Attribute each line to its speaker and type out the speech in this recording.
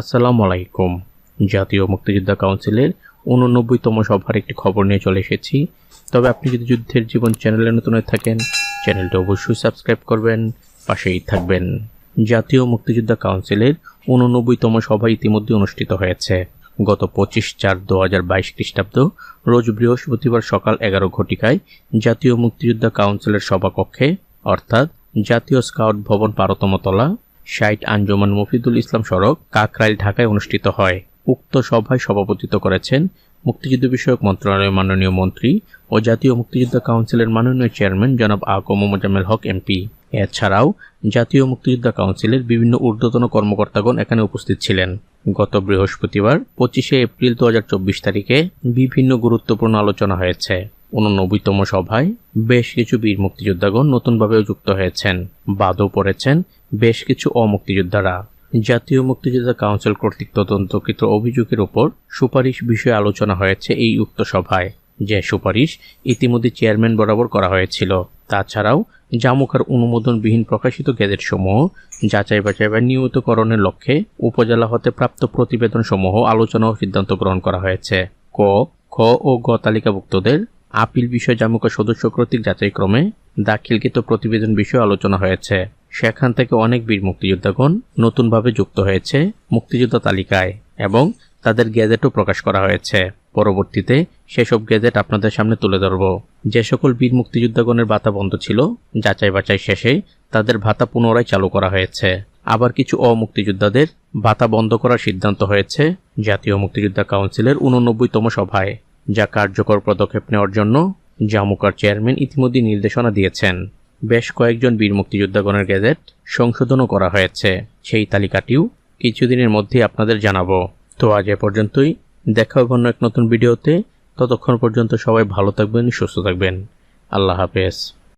Speaker 1: আসসালামু আলাইকুম। জাতীয় মুক্তিযোদ্ধা কাউন্সিলের উননব্বইতম সভার একটি খবর নিয়ে চলে এসেছি। তবে আপনি যদি যুদ্ধের জীবন চ্যানেলে নতুন হয়ে থাকেন, চ্যানেলটি অবশ্যই সাবস্ক্রাইব করবেন, পাশেই থাকবেন। জাতীয় মুক্তিযোদ্ধা কাউন্সিলের উননব্বইতম সভা ইতিমধ্যে অনুষ্ঠিত হয়েছে। গত পঁচিশ চার দু হাজার বাইশ খ্রিস্টাব্দ, রোজ বৃহস্পতিবার সকাল এগারো ঘটিকায় জাতীয় মুক্তিযোদ্ধা কাউন্সিলের সভাকক্ষে, অর্থাৎ জাতীয় স্কাউট ভবন বারোতমতলা শাইট আঞ্জুমান মফিদুল ইসলাম সড়ক, কাকরাইল, ঢাকায় অনুষ্ঠিত হয়। উক্ত সভায় সভাপতিত্ব করেছেন মুক্তিযুদ্ধ বিষয়ক মন্ত্রণালয়ের মাননীয় মন্ত্রী ও জাতীয় মুক্তিযোদ্ধা কাউন্সিলের মাননীয় চেয়ারম্যান জনাব আকম মোজাম্মেল হক, এমপি এছাড়াও জাতীয় মুক্তিযোদ্ধা কাউন্সিলের বিভিন্ন ঊর্ধ্বতন কর্মকর্তাগণ এখানে উপস্থিত ছিলেন। গত বৃহস্পতিবার পঁচিশে এপ্রিল দু হাজার চব্বিশ তারিখে বিভিন্ন গুরুত্বপূর্ণ আলোচনা হয়েছে। উননব্বইতম সভায় বেশ কিছু বীর মুক্তিযোদ্ধাগণ নতুনভাবে যুক্ত হয়েছেন। বাদও পড়েছেন বেশ কিছু অমুক্তিযোদ্ধারা। জাতীয় মুক্তিযোদ্ধা কাউন্সিল কর্তৃক তদন্তকৃত অভিযোগের ওপর সুপারিশ বিষয়ে আলোচনা হয়েছে এই উক্ত সভায়। যে সুপারিশ ইতিমধ্যে চেয়ারম্যান বরাবর করা হয়েছিল। তাছাড়াও জামুকার অনুমোদনবিহীন প্রকাশিত গেজেট সমূহ যাচাই বাছাই বা নিয়মিতকরণের লক্ষ্যে উপজেলা হতে প্রাপ্ত প্রতিবেদন সমূহ আলোচনা ও সিদ্ধান্ত গ্রহণ করা হয়েছে। ক, খ ও গ তালিকাভুক্তদের আপিল বিষয় জামুকা সদস্য কর্তৃক যাচাইক্রমে দাখিলকৃত প্রতিবেদন বিষয়ে আলোচনা হয়েছে। সেখান থেকে অনেক বীর মুক্তিযোদ্ধাগণ নতুনভাবে যুক্ত হয়েছে মুক্তিযোদ্ধা তালিকায় এবং তাদের গ্যাজেটও প্রকাশ করা হয়েছে। পরবর্তীতে সেসব গ্যাজেট আপনাদের সামনে তুলে ধরব। যে সকল বীর মুক্তিযোদ্ধাগণের ভাতা বন্ধ ছিল, যাচাই বাছাই শেষে তাদের ভাতা পুনরায় চালু করা হয়েছে। আবার কিছু অমুক্তিযোদ্ধাদের ভাতা বন্ধ করার সিদ্ধান্ত হয়েছে। জাতীয় মুক্তিযোদ্ধা কাউন্সিলের উননব্বইতম সভায়। যা কার্যকর পদক্ষেপ নেওয়ার জন্য জামুকার চেয়ারম্যান ইতিমধ্যে নির্দেশনা দিয়েছেন। বেশ কয়েকজন বীর মুক্তিযোদ্ধাগণের গ্যাজেট সংশোধনও করা হয়েছে। সেই তালিকাটিও কিছুদিনের মধ্যেই আপনাদের জানাব। তো আজ এ পর্যন্তই। দেখা হবে অন্য এক নতুন ভিডিওতে। ততক্ষণ পর্যন্ত সবাই ভালো থাকবেন, সুস্থ থাকবেন। আল্লাহ হাফেজ।